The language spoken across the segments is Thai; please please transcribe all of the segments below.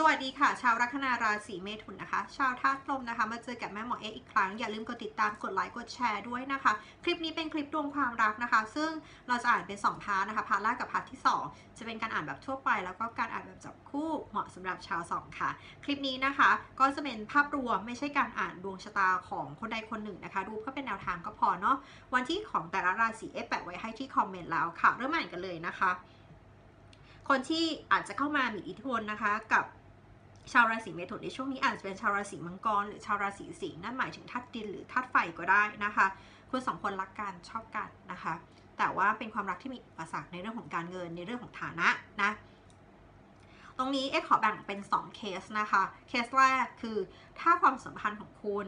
สวัสดีค่ะ ชาวลัคนาราศีเมถุนนะคะ ชาวธาตุลมนะคะ มาเจอกับแม่หมอเอะอีกครั้ง อย่าลืมกดติดตามกดไลค์กดแชร์ด้วยนะคะ คลิปนี้เป็นคลิปดวงความรักนะคะ ซึ่งเราจะอ่านเป็น2พาร์ทนะคะพาร์ทแรกกับพาร์ทที่ 2 จะเป็นการอ่านแบบทั่วไป แล้วก็การอ่านแบบจับคู่เหมาะสำหรับชาวสองค่ะ คลิปนี้นะคะ ก็จะเป็นภาพรวมไม่ใช่การอ่านดวงชะตาของคนใดคนหนึ่งนะคะ ดูเพื่อเป็นแนวทางก็พอเนาะวันที่ของแต่ละราศีเอะแปะไว้ให้ที่คอมเมนต์แล้วค่ะ เริ่มอ่านกันเลยนะคะ คนที่อาจจะเข้ามามีอิทธิพลนะคะกับ ชาวราศีเมถุนในช่วงนี้อาจจะเป็นชาวราศีมังกรหรือชาวราศีสิงห์นั่นหมายถึงธาตุดินหรือธาตุไฟก็ได้นะคะคุณสองคนรักกันชอบกันนะคะ แต่ว่าเป็นความรักที่มีอุปสรรคในเรื่องของการเงินในเรื่องของฐานะนะตรงนี้เอ๊ขอแบ่งเป็น 2 เคสนะคะ เคสแรกคือถ้าความสัมพันธ์ของคุณ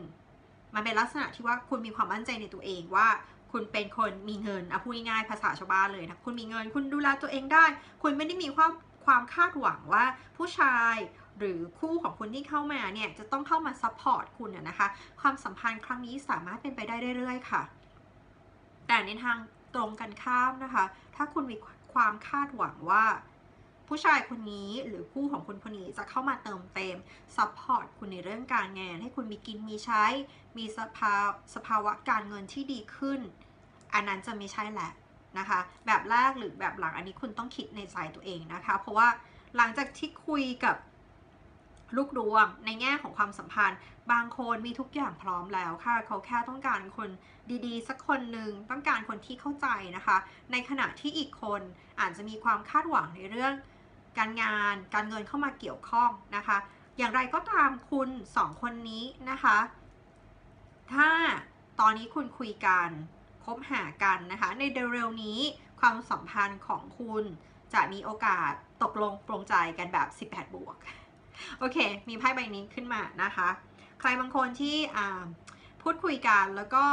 มันเป็นลักษณะที่ว่าคุณมีความมั่นใจในตัวเองว่า คุณเป็นคนมีเงินเอะพูดง่ายๆภาษาชาวบ้านเลยนะคุณมีเงิน คุณดูแลตัวเองได้ คุณไม่ได้มีความความคาดหวังว่าผู้ชาย หรือคู่ของคุณที่เข้ามาเนี่ยจะต้องเข้ามาซัพพอร์ตคุณนะคะ ความสัมพันธ์ครั้งนี้สามารถเป็นไปได้เรื่อยๆค่ะ แต่ในทางตรงกันข้ามนะคะ ถ้าคุณมีความคาดหวังว่าผู้ชายคนนี้หรือคู่ของคุณคนนี้จะเข้ามาเติมเต็มซัพพอร์ตคุณในเรื่องการงาน ให้คุณมีกินมีใช้ มีสภาสภาวะการเงินที่ดีขึ้น อันนั้นจะไม่ใช่แหละนะคะ แบบแรกหรือแบบหลังอันนี้คุณต้องคิดในใจตัวเองนะคะ เพราะว่าหลังจากที่คุยกับ ลูกดวงในแง่ของความสัมพันธ์ บางคนมีทุกอย่างพร้อมแล้วค่ะ เขาแค่ต้องการคนดีๆ สักคนหนึ่งต้องการคนที่เข้าใจนะคะ ในขณะที่อีกคนอาจจะมีความคาดหวังในเรื่อง การงานการเงินเข้ามาเกี่ยวข้องนะคะ อย่างไรก็ตามคุณสองคนนี้นะคะ ถ้าตอนนี้คุณคุยกันคบหากันนะคะ ในเร็วๆนี้ความสัมพันธ์ของคุณจะมีโอกาสตกลงปรงใจกันแบบ 18 บวก โอเค มีไพ่ใบนี้ขึ้นมานะคะ ใครบางคนที่พูดคุยกันแล้วก็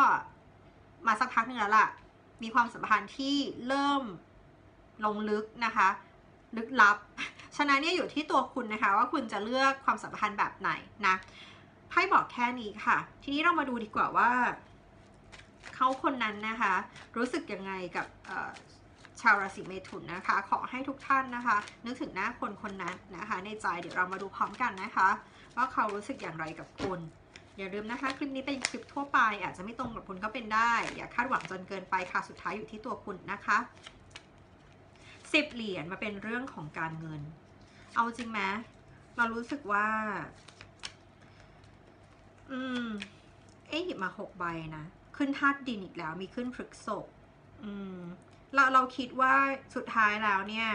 มาสักพักหนึ่งแล้วล่ะ มีความสัมพันธ์ที่เริ่มลงลึกนะคะ ลึกลับ ฉะนั้นเนี่ยอยู่ที่ตัวคุณนะคะ ว่าคุณจะเลือกความสัมพันธ์แบบไหนนะ ไพ่บอกแค่นี้ค่ะ ทีนี้เรามาดูดีกว่าว่าเขาคนนั้นนะคะ รู้สึกยังไงกับ ชาวราศีเมถุนนะคะ ขอให้ทุกท่านนะคะ นึกถึงหน้าคนคนนั้นนะคะ ในใจเดี๋ยวเรามาดูพร้อมกันนะคะ ว่าเขารู้สึกอย่างไรกับคุณอย่าลืมนะคะ คลิปนี้เป็นคลิปทั่วไป อาจจะไม่ตรงกับคุณก็เป็นได้ อย่าคาดหวังจนเกินไปค่ะสุดท้ายอยู่ที่ตัวคุณนะคะสิบเหรียญมาเป็นเรื่องของการเงิน เอาจริงไหมเรารู้สึกว่า อืม เอ๊ะหยิบมาหกใบนะ ขึ้นธาตุดินอีกแล้ว มีขึ้นพฤกษบอืม เราเราคิดว่าสุดท้ายแล้วเนี่ย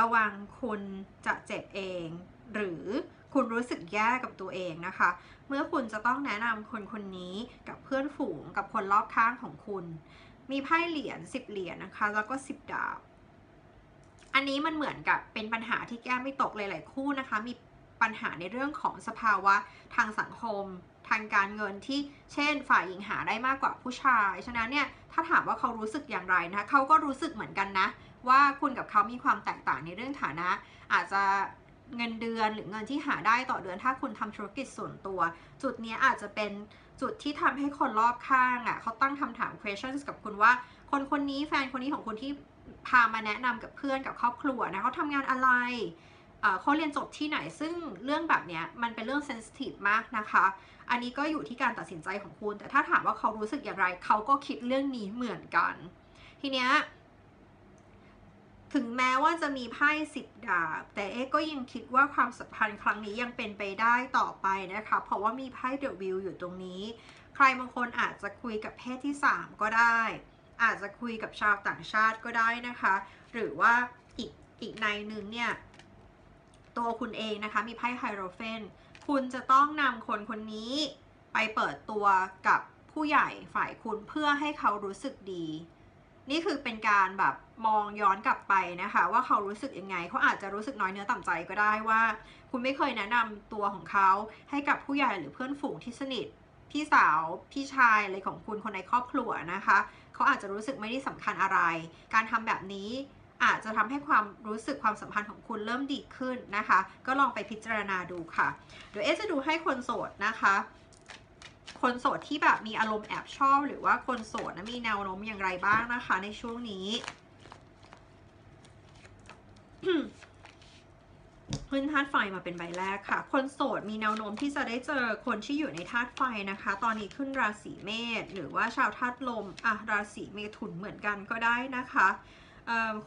ระวังคุณจะเจ็บเอง หรือคุณรู้สึกแย่กับตัวเองนะคะ เมื่อคุณจะต้องแนะนำคนคนนี้กับเพื่อนฝูงกับคนรอบข้างของคุณ มีไพ่เหรียญสิบเหรียญนะคะ แล้วก็สิบดาบ อันนี้มันเหมือนกับเป็นปัญหาที่แก้ไม่ตกหลายๆคู่นะคะ มีปัญหาในเรื่องของสภาวะทางสังคม ทางการเงินที่เช่น ฝ่ายหญิงหาได้มากกว่าผู้ชาย ฉะนั้นเนี่ยถ้าถามว่าเขารู้สึกอย่างไรนะคะเขาก็รู้สึกเหมือนกันนะ ว่าคุณกับเขามีความแตกต่างในเรื่องฐานะ อาจจะเงินเดือนหรือเงินที่หาได้ต่อเดือนถ้าคุณทำธุรกิจส่วนตัว จุดนี้อาจจะเป็นจุดที่ทำให้คนรอบข้างอะ่ะเขาตั้งคำถาม questions กับคุณว่า คนคนนี้แฟนคนนี้ของคุณที่พามาแนะนำกับเพื่อนกับครอบครัวนะเขาทำงานอะไรเขาเรียนจบที่ไหนซึ่งเรื่องแบบนี้มันเป็นเรื่องเซนซิทีฟมากนะคะ อันนี้ก็อยู่ที่การตัดสินใจของคุณ แต่ถ้าถามว่าเขารู้สึกอย่างไร เขาก็คิดเรื่องนี้เหมือนกัน ทีเนี้ยถึงแม้ว่าจะมีไพ่สิบดาบ แต่เอ๊ก็ยังคิดว่าความสัมพันธ์ครั้งนี้ยังเป็นไปได้ต่อไปนะคะ เพราะว่ามีไพ่เดอะวิวอยู่ตรงนี้ ใครบางคนอาจจะคุยกับเพศที่ 3 ก็ได้ อาจจะคุยกับชาวต่างชาติก็ได้นะคะ หรือว่าอีกอีกในหนึ่งเนี่ย ตัวคุณเองนะคะ มีไพ่ไฮโรเฟน คุณจะต้องนำคนคนนี้ไปเปิดตัวกับผู้ใหญ่ฝ่ายคุณเพื่อให้เขารู้สึกดี นี่คือเป็นการแบบมองย้อนกลับไปนะคะ ว่าเขารู้สึกยังไง เขาอาจจะรู้สึกน้อยเนื้อต่ำใจก็ได้ว่า คุณไม่เคยแนะนำตัวของเขาให้กับผู้ใหญ่หรือเพื่อนฝูงที่สนิทพี่สาวพี่ชายอะไรของคุณคนในครอบครัวนะคะ เขาอาจจะรู้สึกไม่ได้สำคัญอะไร การทำแบบนี้ อาจจะทำให้ความรู้สึกความสัมพันธ์ของคุณเริ่มดีขึ้นนะคะ ก็ลองไปพิจารณาดูค่ะเดี๋ยวเอจะดูให้คนโสดนะคะคนโสดที่แบบมีอารมณ์แอบชอบ หรือว่าคนโสดนะมีแนวโน้มอย่างไรบ้างนะคะ ในช่วงนี้ขึ้นธาตุไฟมาเป็นใบแรกค่ะ คนโสดมีแนวโน้มที่จะได้เจอคนที่อยู่ในธาตุไฟนะคะ ตอนนี้ขึ้นราศีเมษหรือว่าชาวธาตุลมอะราศีเมถุนเหมือนกันก็ได้นะคะ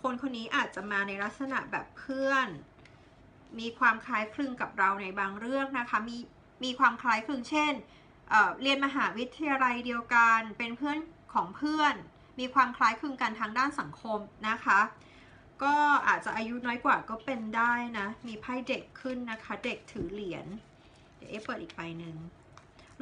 คนคนนี้อาจจะมาในลักษณะแบบเพื่อน มีความคล้ายคลึงกับเราในบางเรื่องนะคะ มีมีความคล้ายคลึงเช่นเเรียนมหาวิทยาลัยเดียวกัน เป็นเพื่อนของเพื่อน มีความคล้ายคลึงกันทางด้านสังคมนะคะ ก็อาจจะอายุน้อยกว่าก็เป็นได้นะ มีไพ่เด็กขึ้นนะคะ เด็กถือเหรียญ เดี๋ยวเอะเปิดอีกใบหนึ่ง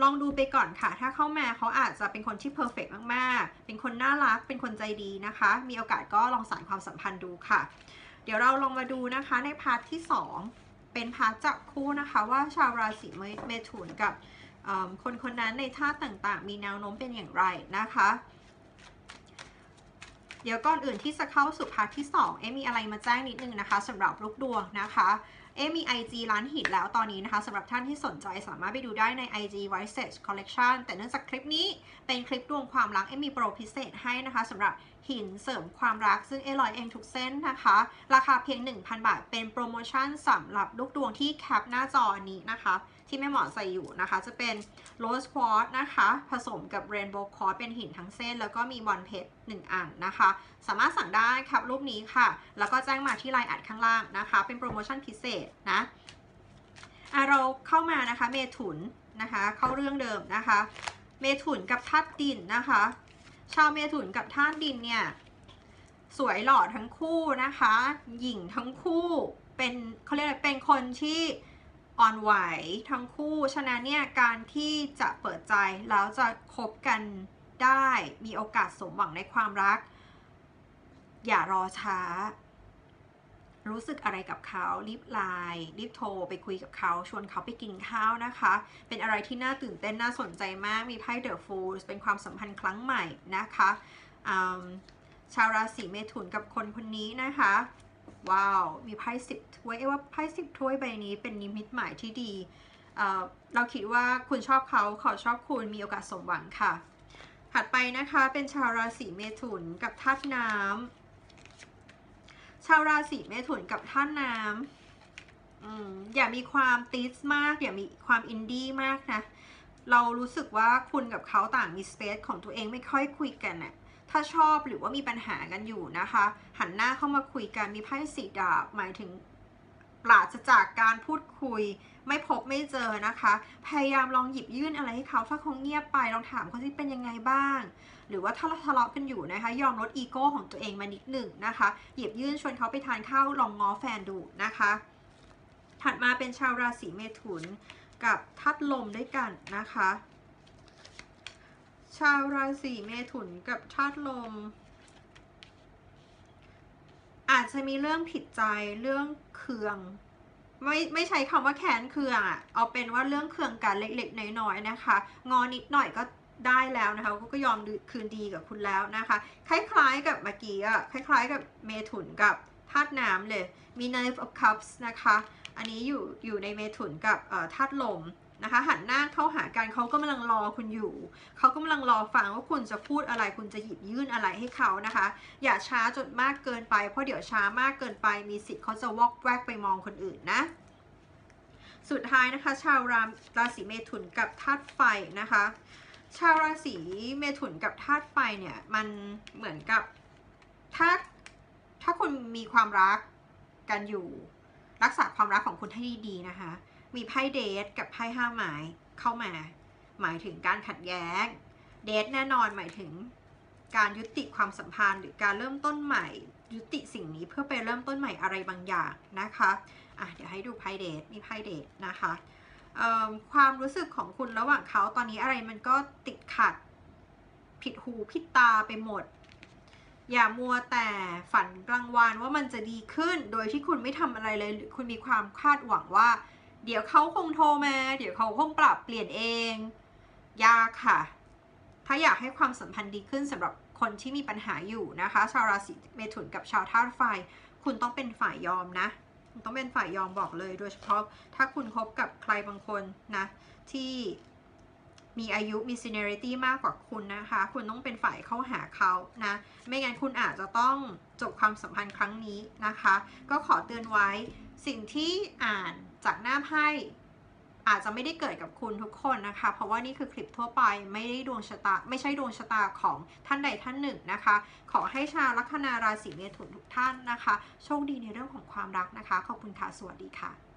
ลองดูไปก่อนค่ะ ถ้าเข้ามาเขาอาจจะเป็นคนที่เพอร์เฟกมากๆ เป็นคนน่ารัก เป็นคนใจดีนะคะ มีโอกาสก็ลองสานความสัมพันธ์ดูค่ะ เดี๋ยวเราลองมาดูนะคะในพาร์ทที่ 2 เป็นพาร์ทจับคู่นะคะว่าชาวราศีเมถุนกับคนคนนั้นในท่าตุต่างๆ มีแนวโน้มเป็นอย่างไรนะคะ เดี๋ยวก่อนอื่นที่จะเข้าสู่พาร์ทที่ 2 เอะมีอะไรมาแจ้งนิดนึงนะคะสำหรับลูกดวงนะคะ เอมี IG ร้านหินแล้วตอนนี้นะคะสำหรับท่านที่สนใจสามารถไปดูได้ใน IG White Sage Collection แต่เนื่องจากคลิปนี้เป็นคลิปดวงความรักเอมีโปรพิเศษให้นะคะสำหรับหินเสริมความรักซึ่งเอลอยเองทุกเส้นนะคะ ราคาเพียง 1,000 บาทเป็นโปรโมชั่นสำหรับลูกดวงที่แคปหน้าจอนี้นะคะ ที่แม่หมอใส่อยู่นะคะ จะเป็น Rose Quartz นะคะ ผสมกับ Rainbow Quartz เป็นหินทั้งเส้น แล้วก็มีบอลเพชร1อันนะคะ สามารถสั่งได้ครับรูปนี้ค่ะ แล้วก็แจ้งมาที่ไลน์อัดข้างล่างนะคะ เป็นโปรโมชั่นพิเศษนะะเราเข้ามานะคะเมถุนนะคะ เข้าเรื่องเดิมนะคะ เมถุนกับธาตุดินนะคะ ชาวเมถุนกับธาตุดินเนี่ยสวยหล่อทั้งคู่นะคะ หญิงทั้งคู่เป็นเขาเรียกอะไรเป็นคนที่ อ่อนไหวทั้งคู่ ฉะนั้นเนี่ยการที่จะเปิดใจแล้วจะคบกันได้มีโอกาสสมหวังในความรัก อย่ารอช้า รู้สึกอะไรกับเขารีบไลน์รีบโทรไปคุยกับเขา ชวนเขาไปกินข้าวนะคะ เป็นอะไรที่น่าตื่นเต้นน่าสนใจมากมีไพ่เดอะฟูลเป็นความสัมพันธ์ครั้งใหม่นะคะชาวราศีเมถุนกับคนคนนี้นะคะ ว้าว มีไพ่สิบถ้วยเอ้ว่าไพ่สิบถ้วยใบนี้เป็นนิมิตหมายที่ดีเอ่อเราคิดว่าคุณชอบเขาเขาชอบคุณมีโอกาสสมหวังค่ะ ถัดไปนะคะเป็นชาวราศีเมถุนกับธาตุน้ำชาวราศีเมถุนกับธาตุน้ำอืมอย่ามีความติสมาก อย่ามีความอินดี้มากนะเรารู้สึกว่าคุณกับเขาต่างมีสเปซของตัวเองไม่ค่อยคุยกันน่ะ ถ้าชอบหรือว่ามีปัญหากันอยู่นะคะ หันหน้าเข้ามาคุยกันมีไพ่สีดาบหมายถึงปราศจากการพูดคุย ไม่พบไม่เจอนะคะ พยายามลองหยิบยื่นอะไรให้เขาถ้าเขาเงียบไปลองถามเขาที่เป็นยังไงบ้าง หรือว่าถ้าเราทะเลาะกันอยู่นะคะ ยอมลดอีโก้ของตัวเองมานิดหนึ่งนะคะ หยิบยื่นชวนเขาไปทานข้าวลองง้อแฟนดูนะคะ ถัดมาเป็นชาวราศีเมถุนกับทัดลมด้วยกันนะคะ ชาวราศีเมถุนกับธาตุลม อาจจะมีเรื่องผิดใจเรื่องเคือง ไม่ไม่ใช้คำว่าแค้นเคืองอะเอาเป็นว่าเรื่องเคืองกันเล็กๆน้อยๆนะคะ งอนิดหน่อยก็ได้แล้วนะคะก็ยอมคืนดีกับคุณแล้วนะคะ คล้ายๆกับเมื่อกี้อะคล้าย ๆ กับเมถุนกับธาตุน้ำเลยมี Knife of Cups นะคะ อันนี้อยู่อยู่ในเมถุนกับธาตุลม นะคะ หันหน้าเข้าหากันเขาก็กำลังรอคุณอยู่ เขากำลังรอฟังว่าคุณจะพูดอะไร คุณจะหยิบยื่นอะไรให้เขานะคะ อย่าช้าจนมากเกินไป เพราะเดี๋ยวช้ามากเกินไป มีสิทธิ์เขาจะวอกแวกไปมองคนอื่นนะสุดท้ายนะคะ ชาวรามราศีเมถุนกับธาตุไฟนะคะ ชาวราศีเมถุนกับธาตุไฟเนี่ยมันเหมือนกับถ้าถ้าคุณมีความรักกันอยู่ รักษาความรักของคุณให้ดีๆนะคะ มีไพ่เดทกับไพ่ห้าหมายเข้ามา หมายถึงการขัดแย้ง เดทแน่นอนหมายถึงการยุติความสัมพันธ์หรือการเริ่มต้นใหม่ ยุติสิ่งนี้เพื่อไปเริ่มต้นใหม่อะไรบางอย่างนะคะอะเดี๋ยวให้ดูไพ่เดทนี่ไพ่เดทนะคะความรู้สึกของคุณระหว่างเขาตอนนี้อะไรมันก็ติดขัด ผิดหูผิดตาไปหมด อย่ามัวแต่ฝันกลางวันว่ามันจะดีขึ้น โดยที่คุณไม่ทำอะไรเลย คุณมีความคาดหวังว่า เดี๋ยวเขาคงโทรมา เดี๋ยวเขาคงปรับเปลี่ยนเอง ยากค่ะ ถ้าอยากให้ความสัมพันธ์ดีขึ้นสำหรับคนที่มีปัญหาอยู่นะคะ ชาวราศีเมถุนกับชาวธาตุไฟ คุณต้องเป็นฝ่ายยอมนะต้องเป็นฝ่ายยอมบอกเลย โดยเฉพาะถ้าคุณคบกับใครบางคนนะ ที่ มีอายุมี seniority มากกว่าคุณนะคะ คุณต้องเป็นฝ่ายเข้าหาเขานะ ไม่งั้นคุณอาจจะต้องจบความสัมพันธ์ครั้งนี้นะคะ ก็ขอเตือนไว้สิ่งที่อ่านจากหน้าไพ่อาจจะไม่ได้เกิดกับคุณทุกคนนะคะ เพราะว่านี่คือคลิปทั่วไปไม่ได้ดวงชะตา ไม่ใช่ดวงชะตาของท่านใดท่านหนึ่งนะคะ ขอให้ชาวลัคนาราศีเมถุนทุกท่านนะคะ โชคดีในเรื่องของความรักนะคะ ขอบคุณค่ะ สวัสดีค่ะ